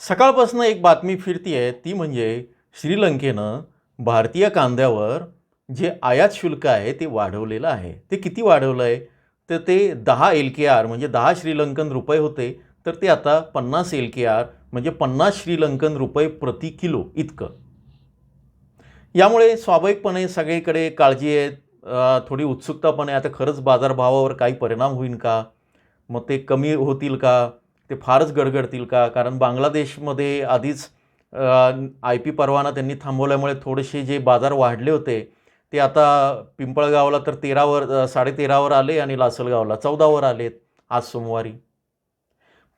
सकाळपासून एक बातमी फिरती आहे ती म्हणजे श्रीलंकेनं भारतीय कांद्यावर जे आयात शुल्क आहे ते वाढवलेलं आहे. ते किती वाढवलं आहे तर ते दहा एल के आर म्हणजे दहा श्रीलंकन रुपये होते. तर ते आता पन्नास एल के आर म्हणजे पन्नास श्रीलंकन रुपये प्रति किलो इतकं. यामुळे स्वाभाविकपणे सगळीकडे काळजी आहे. थोडी उत्सुकता पण आहे आता खरंच बाजारभावावर काही परिणाम होईल का? मग ते कमी होतील का? ते फारच गडगडतील का? कारण बांगलादेशमध्ये आधीच आय पी परवाना त्यांनी थांबवल्यामुळे थोडेसे जे बाजार वाढले होते ते आता पिंपळगावला तर तेरावर साडेतेरावर आले आणि लासलगावला चौदावर आलेत आज सोमवारी.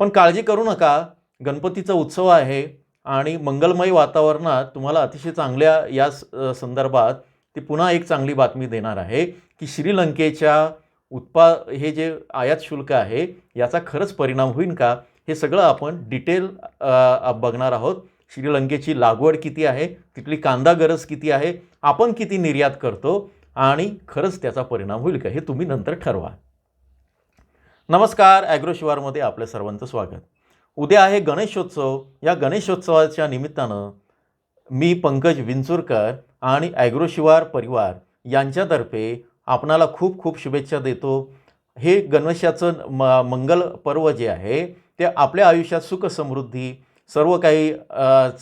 पण काळजी करू नका गणपतीचा उत्सव आहे आणि मंगलमय वातावरणात तुम्हाला अतिशय चांगल्या या स- संदर्भात ती पुन्हा एक चांगली बातमी देणार आहे की श्रीलंकेच्या उत्पा हे जे आयात शुल्क आहे याचा खरंच परिणाम होईल का? हे सगळं आपण डिटेल बघणार आहोत. श्रीलंकेची लागवड किती आहे? तिथली कांदा गरज किती आहे? आपण किती निर्यात करतो? आणि खरंच त्याचा परिणाम होईल का? हे तुम्ही नंतर ठरवा. नमस्कार ॲग्रोशिवारमध्ये आपल्या सर्वांचं स्वागत. उद्या आहे गणेशोत्सव. या गणेशोत्सवाच्या निमित्तानं मी पंकज विंचुरकर आणि ॲग्रोशिवार परिवार यांच्यातर्फे आपणाला खूप खूप शुभेच्छा देतो. हे गणेशाचं म मंगल पर्व जे आहे ते आपल्या आयुष्यात सुख समृद्धी सर्व काही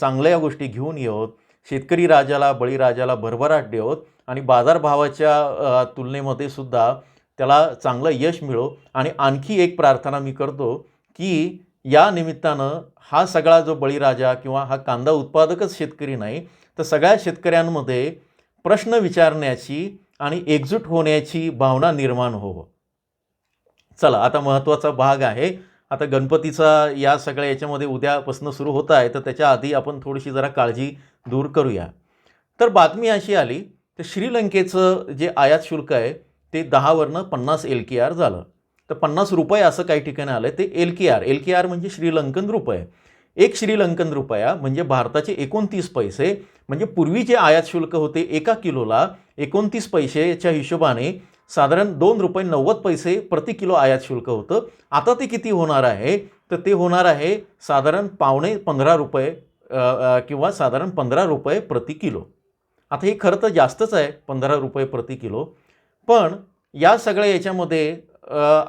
चांगल्या गोष्टी घेऊन येवत. शेतकरी राजाला बळीराजाला भरभराट देवत आणि बाजारभावाच्या तुलनेमध्ये सुद्धा त्याला चांगलं यश मिळो. आणि आणखी एक प्रार्थना मी करतो की या निमित्तानं हा सगळा जो बळीराजा किंवा हा कांदा उत्पादकच शेतकरी नाही तर सगळ्या शेतकऱ्यांमध्ये प्रश्न विचारण्याची आणि एकजूट होण्याची भावना निर्माण हो चला आता महत्त्वाचा भाग आहे. आता गणपतीचा या सगळ्या याच्यामध्ये उद्यापासून सुरू होत आहे तर त्याच्या आधी आपण थोडीशी जरा काळजी दूर करूया. तर बातमी अशी आली तर श्रीलंकेचं जे आयात शुल्क आहे ते दहावरनं पन्नास एल के आर झालं. तर पन्नास रुपये असं काही ठिकाणी आलं ते L K R. L K R म्हणजे श्रीलंकन रुपये. एक श्रीलंकन रुपया म्हणजे भारताचे एकोणतीस पैसे म्हणजे पूर्वी जे आयात शुल्क होते एका किलोला एकोणतीस पैसेच्या हिशोबाने साधारण दोन रुपये नव्वद पैसे प्रति किलो आयात शुल्क होतं. आता ते किती होणार आहे? तर ते होणार आहे साधारण पावणे पंधरा रुपये किंवा साधारण पंधरा रुपये प्रति किलो. आता हे खरं तर जास्तच आहे पंधरा रुपये प्रति किलो. पण या सगळ्या याच्यामध्ये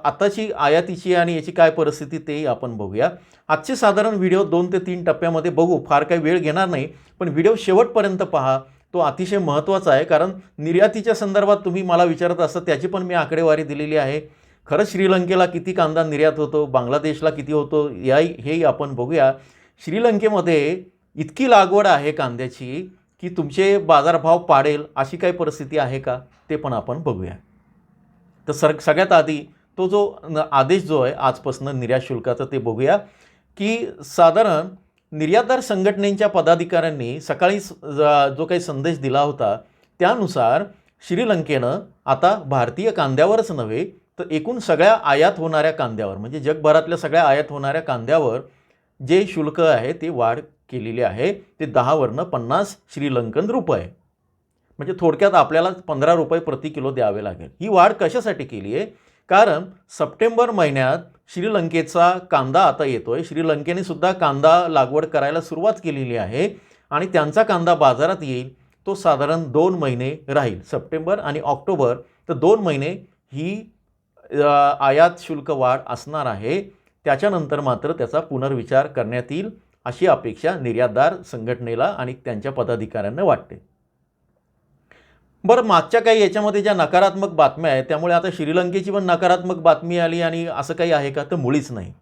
आताची आयातीची आणि याची काय परिस्थिती तेही आपण बघूया. आजचे साधारण व्हिडिओ दोन ते तीन टप्प्यामध्ये बघू. फार काही वेळ घेणार नाही पण व्हिडिओ शेवटपर्यंत पहा. तो अतिशय महत्त्वाचा आहे कारण निर्यातीच्या संदर्भात तुम्ही मला विचारत असता त्याची पण मी आकडेवारी दिलेली आहे. खरंच श्रीलंकेला किती कांदा निर्यात होतो बांगलादेशला किती होतो या हेही आपण बघूया. श्रीलंकेमध्ये इतकी लागवड आहे कांद्याची की तुमचे बाजारभाव पाडेल अशी काही परिस्थिती आहे का ते पण आपण बघूया. तर सर सगळ्यात आधी तो जो आदेश जो आहे आजपासून निर्यात शुल्काचा ते बघूया की साधारण निर्यातदार संघटनेच्या पदाधिकाऱ्यांनी सकाळी जो काही संदेश दिला होता त्यानुसार श्रीलंकेनं आता भारतीय कांद्यावरच नव्हे तर एकूण सगळ्या आयात होणाऱ्या कांद्यावर म्हणजे जगभरातल्या सगळ्या आयात होणाऱ्या कांद्यावर जे शुल्क आहे ते वाढ केलेली आहे. ते दहावरनं पन्नास श्रीलंकन रुपये. म्हणजे थोडक्यात आपल्याला पंधरा रुपये प्रति किलो द्यावे लागेल. ही वाढ कशासाठी केली आहे? कारण सप्टेंबर महिन्यात श्रीलंकेचा कांदा आता येतो आहे श्रीलंकेने सुद्धा कांदा लागवड करायला सुरुवात केलेली आहे आणि त्यांचा कांदा बाजारात येईल तो साधारण दोन महिने राहील. सप्टेंबर आणि ऑक्टोबर तर दोन महिने ही आयात शुल्क वाढ असणार आहे. त्याच्यानंतर मात्र त्याचा पुनर्विचार करण्यात येईल अशी अपेक्षा निर्यातदार संघटनेला आणि त्यांच्या पदाधिकाऱ्यांना वाटते. बरं मागच्या काही याच्यामध्ये ज्या नकारात्मक बातम्या आहेत त्यामुळे आता श्रीलंकेची पण नकारात्मक बातमी आली आणि असं काही आहे का? तर मुळीच नाही.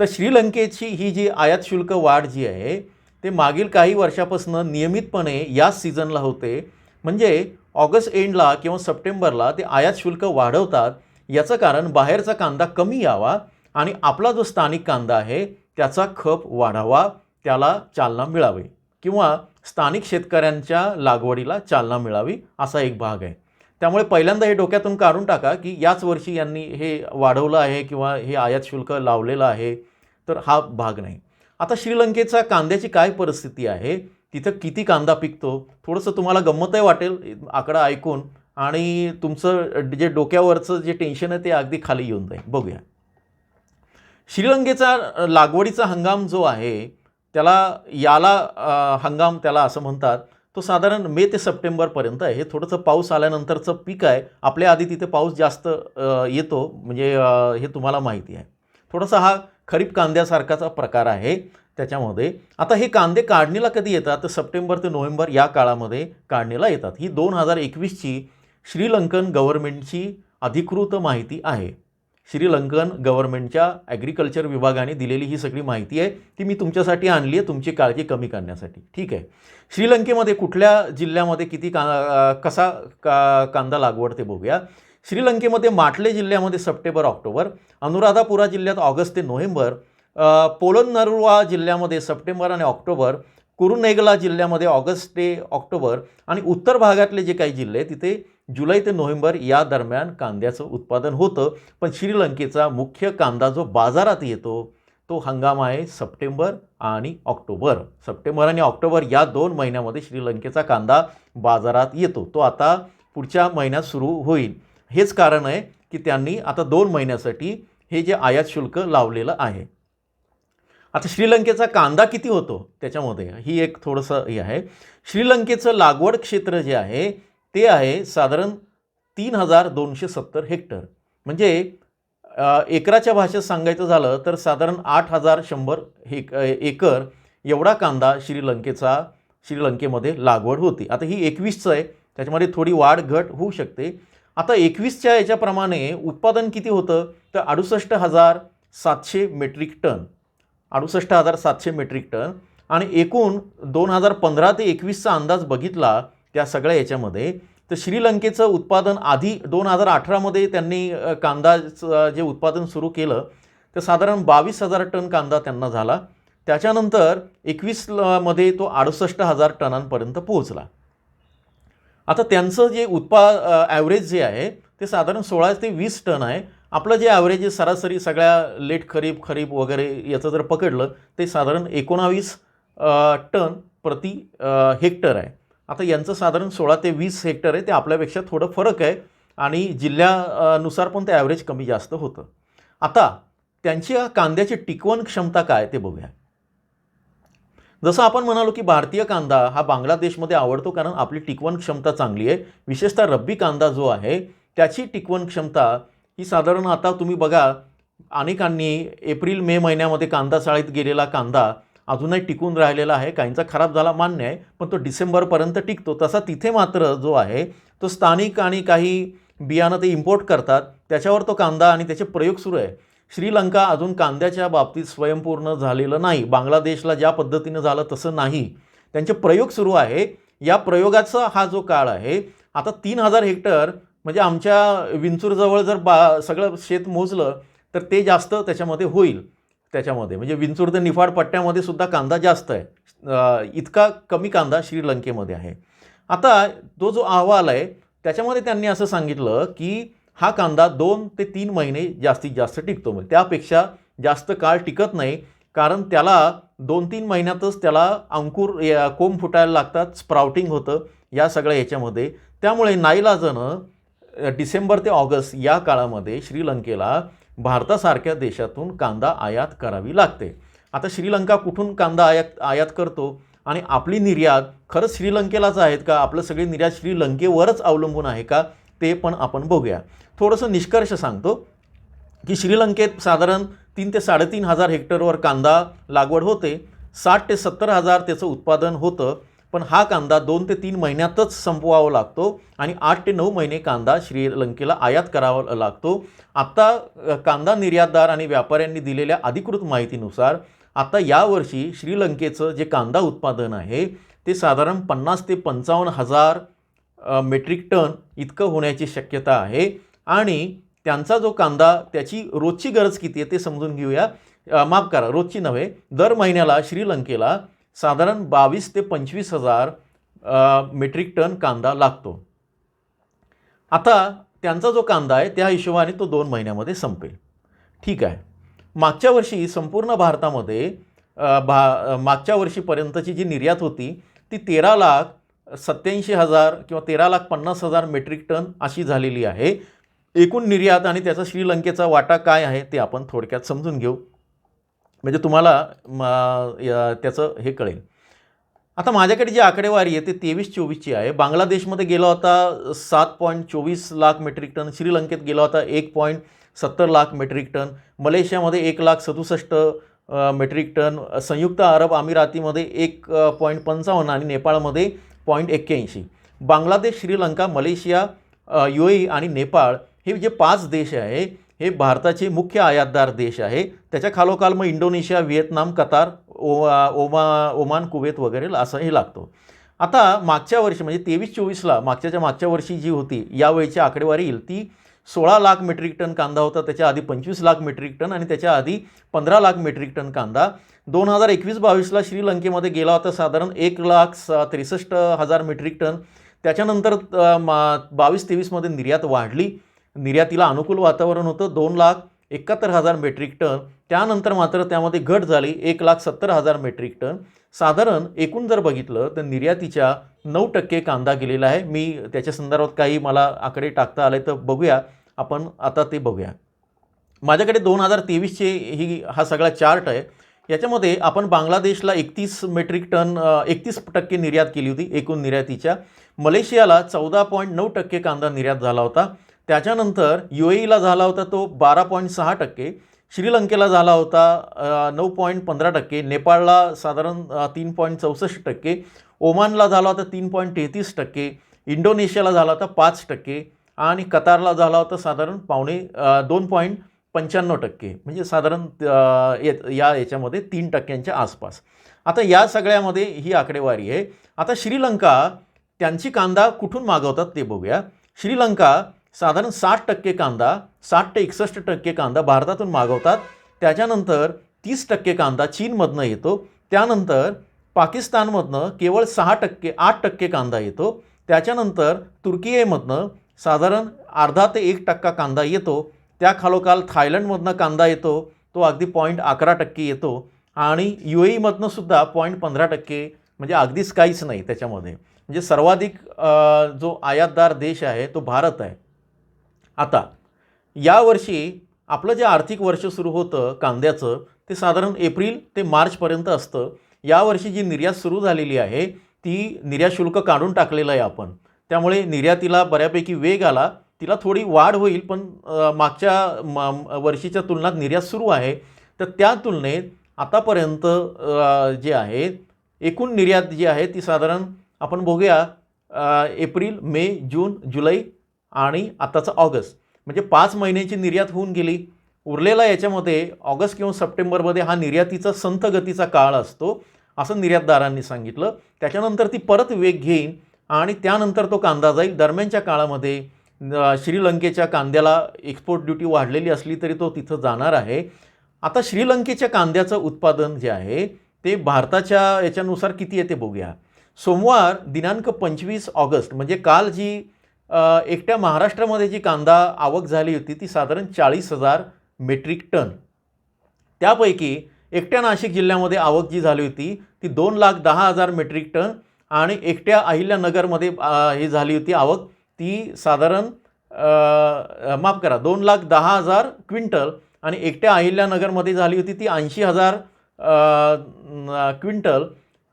तर श्रीलंकेची ही जी आयात शुल्क वाढ जी आहे ते मागील काही वर्षापासून नियमितपणे याच सीझनला होते. म्हणजे ऑगस्ट एंडला किंवा सप्टेंबरला ते आयात शुल्क वाढवतात. याचं कारण बाहेरचा कांदा कमी यावा आणि आपला जो स्थानिक कांदा आहे त्याचा खप वाढावा त्याला चालना मिळावी. किंवा स्थानिक शेतकऱ्यांच्या लागवडीला चालना मिळावी असा एक भाग आहे. त्यामुळे पहिल्यांदा हे डोक्यातून काढून टाका की याच वर्षी यांनी हे वाढवलं आहे किंवा हे आयात शुल्क लावलेलं आहे तर हा भाग नाही. आता श्रीलंकेचा कांद्याची काय परिस्थिती आहे? तिथं किती कांदा पिकतो? थोडंसं तुम्हाला गंमतही वाटेल आकडा ऐकून. आणि तुमचं जे डोक्यावरचं जे टेन्शन आहे ते अगदी खाली येऊन जाईल. बघूया. श्रीलंकेचा लागवडीचा हंगाम जो आहे त्याला याला हंगाम त्याला असं म्हणतात तो साधारण मे ते सप्टेंबरपर्यंत आहे. हे थोडंसं पाऊस आल्यानंतरचं पीक आहे. आपल्या आधी तिथे पाऊस जास्त येतो. म्हणजे हे तुम्हाला माहिती आहे. थोडासा हा खरीप कांद्यासारखाचा प्रकार आहे त्याच्यामध्ये. आता हे कांदे काढणीला कधी येतात? तर सप्टेंबर ते नोव्हेंबर या काळामध्ये काढणीला येतात. ही दोन हजार एकवीसची श्रीलंकन गव्हर्नमेंटची अधिकृत माहिती आहे. श्रीलंकन गव्हर्नमेंटच्या ॲग्रिकल्चर विभागाने दिलेली ही सगळी माहिती आहे ती मी तुमच्यासाठी आणली आहे तुमची काळजी कमी करण्यासाठी. ठीक आहे. श्रीलंकेमध्ये कुठल्या जिल्ह्यामध्ये किती का कसा का कांदा लागवड ते बघूया. श्रीलंकेमध्ये माटले जिल्ह्यामध्ये सप्टेंबर ऑक्टोबर. अनुराधापुरा जिल्ह्यात ऑगस्ट ते नोव्हेंबर. पोलनरुवा जिल्ह्यामध्ये सप्टेंबर आणि ऑक्टोबर. कुरुनेगला जिल्ह्यामध्ये ऑगस्ट ते ऑक्टोबर. आणि उत्तर भागातले जे काही जिल्हे तिथे जुलै ते नोव्हेंबर या दरम्यान कांद्याचं उत्पादन होतं पण श्रीलंकेचा मुख्य कांदा जो बाजारात येतो तो हंगाम आहे सप्टेंबर आणि ऑक्टोबर. सप्टेंबर आणि ऑक्टोबर या दोन महिन्यामध्ये श्रीलंकेचा कांदा बाजारात येतो. तो आता पुढच्या महिन्यात सुरू होईल. हेच कारण आहे की त्यांनी आता दोन महिन्यासाठी हे जे आयात शुल्क लावलेलं आहे. आता श्रीलंकेचा कांदा किती होतो? त्याच्यामध्ये ही एक थोडंसं हे आहे. श्रीलंकेचं लागवड क्षेत्र जे आहे ते आहे साधारण तीन हजार दोनशे सत्तर हेक्टर. म्हणजे एकराच्या भाषेत सांगायचं झालं तर साधारण आठ हजार शंभर हेक एकर एवढा कांदा श्रीलंकेचा श्रीलंकेमध्ये लागवड होती. आता ही एकवीसचं आहे त्याच्यामध्ये थोडी वाढ घट होऊ शकते. आता एकवीसच्या याच्याप्रमाणे उत्पादन किती होतं? तर अडुसष्ट हजार सातशे मेट्रिक टन. अडुसष्ट हजार सातशे मेट्रिक टन. आणि एकूण दोन हजार पंधरा ते एकवीसचा अंदाज बघितला त्या सगळ्या याच्यामध्ये. तर श्रीलंकेचं उत्पादन आधी दोन हजार अठरामध्ये त्यांनी कांदाचं जे उत्पादन सुरू केलं तर साधारण बावीस हजार टन कांदा त्यांना झाला. त्याच्यानंतर एकवीसमध्ये तो अडुसष्ट हजार टनांपर्यंत पोहोचला. आता त्यांचं जे उत्पा ॲव्हरेज जे आहे ते साधारण सोळा ते वीस टन आहे. आपलं जे ॲव्हरेज आहे सरासरी सगळ्या लेट खरीप खरीप वगैरे याचं जर पकडलं ते साधारण एकोणावीस टन प्रति हेक्टर आहे. आता यांचं साधारण सोळा ते वीस हेक्टर आहे ते आपल्यापेक्षा थोडं फरक आहे आणि जिल्ह्यानुसार पण ते ॲव्हरेज कमी जास्त होतं. आता त्यांची कांद्याची टिकवण क्षमता काय ते बघूया. जसं आपण म्हणालो की भारतीय कांदा हा बांगलादेशमध्ये आवडतो कारण आपली टिकवण क्षमता चांगली आहे. विशेषतः रब्बी कांदा जो आहे त्याची टिकवण क्षमता ही साधारण आता तुम्ही बघा अनेकांनी एप्रिल मे महिन्यामध्ये कांदा चाळीत गेलेला कांदा अजूनही टिकून राहिलेला आहे. काहींचा खराब झाला मान्य आहे पण तो डिसेंबरपर्यंत टिकतो. तसा तिथे मात्र जो आहे तो स्थानिक आणि काही बियाणं ते इम्पोर्ट करतात. त्याच्यावर तो कांदा आणि त्याचे प्रयोग सुरू आहे. श्रीलंका अजून कांद्याच्या बाबतीत स्वयंपूर्ण झालेलं नाही. बांगलादेशला ज्या पद्धतीनं झालं तसं नाही. त्यांचे प्रयोग सुरू आहे. या प्रयोगाचा हा जो काळ आहे आता तीन हजार हेक्टर म्हणजे आमच्या विंचूरजवळ जर बा सगळं शेत मोजलं तर ते जास्त त्याच्यामध्ये होईल. त्याच्यामध्ये. म्हणजे विंचूर ते निफाड पट्ट्यामध्ये सुद्धा कांदा जास्त आहे. इतका कमी कांदा श्रीलंकेमध्ये आहे. आता तो जो अहवाल आहे त्याच्यामध्ये त्यांनी असं सांगितलं की हा कांदा दोन ते तीन महिने जास्तीत जास्त टिकतो. म्हणजे त्यापेक्षा जास्त काळ टिकत नाही. कारण त्याला दोन तीन महिन्यातच त्याला अंकुर कोंब फुटायला लागतात स्प्राउटिंग होतं या सगळ्या याच्यामध्ये. त्यामुळे नाईलाजानं डिसेंबर ते ऑगस्ट या काळामध्ये श्रीलंकेला भारतासारख्या देशातून कांदा आयात करावी लागते. आता श्रीलंका कुठून कांदा आयात आयात करतो? आणि आपली निर्यात खरंच श्रीलंकेलाच आहेत का? आपलं सगळी निर्यात श्रीलंकेवरच अवलंबून आहे का? ते पण आपण बघूया. थोडंसं निष्कर्ष सांगतो की श्रीलंकेत साधारण तीन ते साडेतीन हजार हेक्टरवर कांदा लागवड होते. साठ ते सत्तर हजार त्याचं उत्पादन होतं. पण हा कांदा दोन ते तीन महिन्यातच संपवावा लागतो आणि आठ ते नऊ महिने कांदा श्रीलंकेला आयात करावा लागतो. आत्ता कांदा निर्यातदार आणि व्यापाऱ्यांनी दिलेल्या अधिकृत माहितीनुसार आता यावर्षी श्रीलंकेचं जे कांदा उत्पादन आहे ते साधारण पन्नास ते पंचावन्न हजार मेट्रिक टन इतकं होण्याची शक्यता आहे. आणि त्यांचा जो कांदा त्याची रोजची गरज किती आहे ते समजून घेऊया. माफ करा रोजची नव्हे दर महिन्याला श्रीलंकेला साधारण बावीस ते पंचवीस हजार मेट्रिक टन कांदा लागतो. आता त्यांचा जो कांदा आहे त्या हिशोबाने तो दोन महिन्यामध्ये संपेल. ठीक आहे. मागच्या वर्षी संपूर्ण भारतामध्ये भा मागच्या वर्षीपर्यंतची जी निर्यात होती ती तेरा लाख सत्याऐंशी हजार किंवा तेरा लाख पन्नास हजार मेट्रिक टन अशी झालेली आहे. एकूण निर्यात आणि त्याचा श्रीलंकेचा वाटा काय आहे ते आपण थोडक्यात समजून घेऊ. म्हणजे तुम्हाला म, त्याचं हे कळेल. आता माझ्याकडे जी आकडेवारी आहे ते तेवीस चोवीसची आहे. बांगलादेशमध्ये गेला होता सात पॉईंट चोवीस लाख मेट्रिक टन. श्रीलंकेत गेला होता एक पॉईंट सत्तर लाख मेट्रिक टन. मलेशियामध्ये एक लाख सदुसष्ट मेट्रिक टन. संयुक्त अरब अमिरातीमध्ये एक पॉईंट पंचावन्न आणि नेपाळमध्ये पॉईंट एक्क्याऐंशी. Bangladesh Sri Lanka Malaysia U A आणि नेपाळ हे जे पाच देश आहे हे भारताचे मुख्य आयातदार देश आहे. त्याच्या खालोखाल मग इंडोनेशिया व्हिएतनाम कतार ओ ओमा ओमान कुवेत वगैरे असं हे लागतो. आता मागच्या वर्षी म्हणजे तेवीस चोवीसला मागच्याच्या मागच्या वर्षी जी होती यावेळीची आकडेवारी येईल ती सोळा लाख मेट्रिक टन कांदा होता त्याच्या आधी पंचवीस लाख मेट्रिक टन आणि त्याच्या आधी पंधरा लाख मेट्रिक टन कांदा. दोन हजार एकवीस बावीसला श्रीलंकेमध्ये गेला होता साधारण एक लाख स त्रेसष्ट हजार मेट्रिक टन. त्याच्यानंतर मा बावीस तेवीसमध्ये निर्यात वाढली. निर्यातीला अनुकूल वातावरण होतं. दोन लाख एकाहत्तर हजार मेट्रिक टन. त्यानंतर मात्र त्यामध्ये घट झाली. एक लाख सत्तर हजार मेट्रिक टन. साधारण एकूण जर बघितलं तर निर्यातीच्या नऊ टक्के कांदा गेलेला आहे. मी त्याच्या संदर्भात काही मला आकडे टाकता आले तर बघूया. आपण आता ते बघूया. माझ्याकडे दोन हजार तेवीसचे ही हा सगळा चार्ट आहे. याच्यामध्ये आपण बांगलादेशला एकतीस मेट्रिक टन एकतीस टक्के निर्यात केली होती एकूण निर्यातीच्या. मलेशियाला चौदा पॉईंट नऊ टक्के कांदा निर्यात झाला होता. त्याच्यानंतर यू ईला झाला होता तो बारा पॉईंट सहा टक्के श्रीलंकेला झाला होता नऊ पॉईंट पंधरा टक्के नेपाळला साधारण तीन पॉईंट चौसष्ट टक्के ओमानला झाला होता तीन पॉईंट तेहतीस टक्के इंडोनेशियाला झाला होता पाच टक्के आणि कतारला झाला होता साधारण पावणे दोन पॉईंट पंच्याण्णव टक्के म्हणजे साधारण या याच्यामध्ये तीन टक्क्यांच्या आसपास. आता या सगळ्यामध्ये ही आकडेवारी आहे. आता श्रीलंका त्यांची कांदा कुठून मागवतात ते बघूया. श्रीलंका साधारण साठ टक्के कांदा साठ ते एकसष्ट टक्के कांदा भारतातून मागवतात. त्याच्यानंतर तीस टक्के कांदा चीनमधनं येतो. त्यानंतर पाकिस्तानमधनं केवळ सहा टक्के आठ टक्के कांदा येतो. त्याच्यानंतर तुर्कीमधनं साधारण अर्धा ते एक टक्का कांदा येतो. त्या खालोखाल थायलंडमधनं कांदा येतो. तो अगदी पॉईंट अकरा टक्के येतो. आणि यू एईमधनं सुद्धा पॉईंट पंधरा टक्के म्हणजे अगदीच काहीच नाही त्याच्यामध्ये. म्हणजे सर्वाधिक जो आयातदार देश आहे तो भारत आहे. आता यावर्षी आपलं जे आर्थिक वर्ष सुरू होतं कांद्याचं ते साधारण एप्रिल ते मार्चपर्यंत असतं. यावर्षी जी निर्यात सुरू झालेली आहे ती निर्यात शुल्क काढून टाकलेलं आहे आपण. त्यामुळे निर्यातीला बऱ्यापैकी वेग आला. तिला थोडी वाढ होईल पण मागच्या म- वर्षीच्या तुलनात निर्यात सुरू आहे. तर त्या तुलनेत आतापर्यंत जे आहे एकूण निर्यात जी आहे ती साधारण आपण बघूया एप्रिल मे जून जुलै आणि आत्ताचा ऑगस्ट. म्हणजे पाच महिन्यांची निर्यात होऊन गेली. उरलेला याच्यामध्ये ऑगस्ट किंवा सप्टेंबरमध्ये हा निर्यातीचा संथ गतीचा काळ असतो असं निर्यातदारांनी सांगितलं. त्याच्यानंतर ती परत वेग घेईन आणि त्यानंतर तो कांदा जाईल. दरम्यानच्या काळामध्ये श्रीलंकेच्या कांद्याला एक्सपोर्ट ड्युटी वाढलेली असली तरी तो तिथं जाणार आहे. आता श्रीलंकेच्या कांद्याचं उत्पादन जे आहे ते भारताच्या याच्यानुसार किती आहे ते बघूया. सोमवार दिनांक पंचवीस ऑगस्ट म्हणजे काल जी एकट्या महाराष्ट्रामध्ये जी कांदा आवक झाली होती ती साधारण चाळीस हजार मेट्रिक टन. त्यापैकी एकट्या नाशिक जिल्ह्यामध्ये आवक जी झाली होती ती दोन लाख दहा हजार मेट्रिक टन आणि एकट्या अहिल्यानगरमध्ये ही झाली होती आवक ती साधारण माफ करा दोन लाख दहा हजार क्विंटल आणि एकट्या अहिल्यानगरमध्ये झाली होती ती ऐंशी हजार क्विंटल.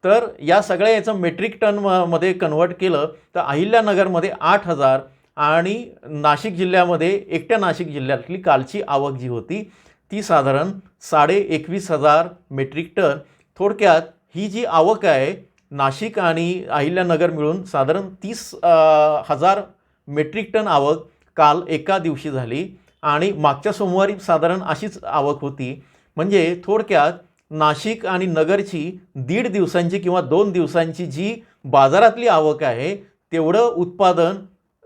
तर या सगळ्या याचं मेट्रिक टन म- मध्ये कन्वर्ट केलं तर अहिल्यानगरमध्ये आठ हजार आणि नाशिक जिल्ह्यामध्ये एकट्या नाशिक जिल्ह्यातली कालची आवक जी होती ती साधारण साडे एकवीस हजार मेट्रिक टन थोडक्यात ही जी आवक आहे नाशिक आणि अहिल्यानगर मिळून साधारण तीस हजार मेट्रिक टन आवक काल एका दिवशी झाली आणि मागच्या सोमवारी साधारण अशीच आवक होती. म्हणजे थोडक्यात नाशिक आणि नगरची दीड दिवसांची किंवा दोन दिवसांची जी बाजारातली आवक आहे तेवढं उत्पादन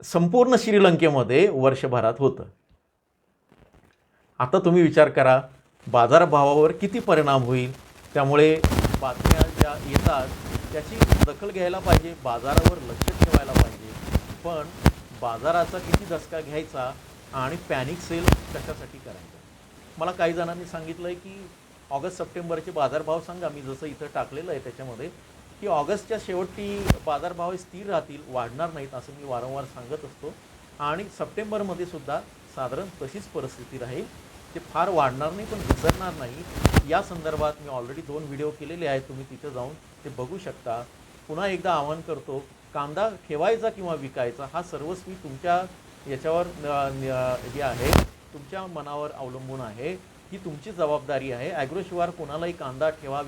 संपूर्ण श्रीलंकेमध्ये वर्षभरात होतं. आता तुम्ही विचार करा बाजारभावावर किती परिणाम होईल? त्यामुळे बातम्या ज्या येतात त्याची दखल घ्यायला पाहिजे बाजारावर लक्ष ठेवायला पाहिजे. पण बाजाराचा किती दसका घ्यायचा आणि पॅनिक सेल कशासाठी करायचा? मला काही जणांनी सांगितलं आहे की ऑगस्ट सप्टेंबरचे बाजारभाव सांगा मी जसं इथं टाकलेलं आहे त्याच्यामध्ये की ऑगस्टच्या शेवटी बाजारभाव स्थिर राहतील वाढणार नाहीत असं मी वारंवार सांगत असतो. आणि सप्टेंबरमध्ये सुद्धा साधारण तशीच परिस्थिती राहील ते फार वाढणार नाही पण घसरणार नाही. या संदर्भात मी ऑलरेडी दोन व्हिडिओ केलेले आहेत तुम्ही तिथे जाऊन ते बघू शकता. पुन्हा एकदा आवाहन करतो कांदा ठेवायचा किंवा विकायचा हा सर्वस्वी तुमच्या याच्यावर न- हे आहे तुमच्या मनावर अवलंबून आहे. ही तुमची जबाबदारी आहे. ॲग्रो शिवार कोणालाही कांदा ठेवा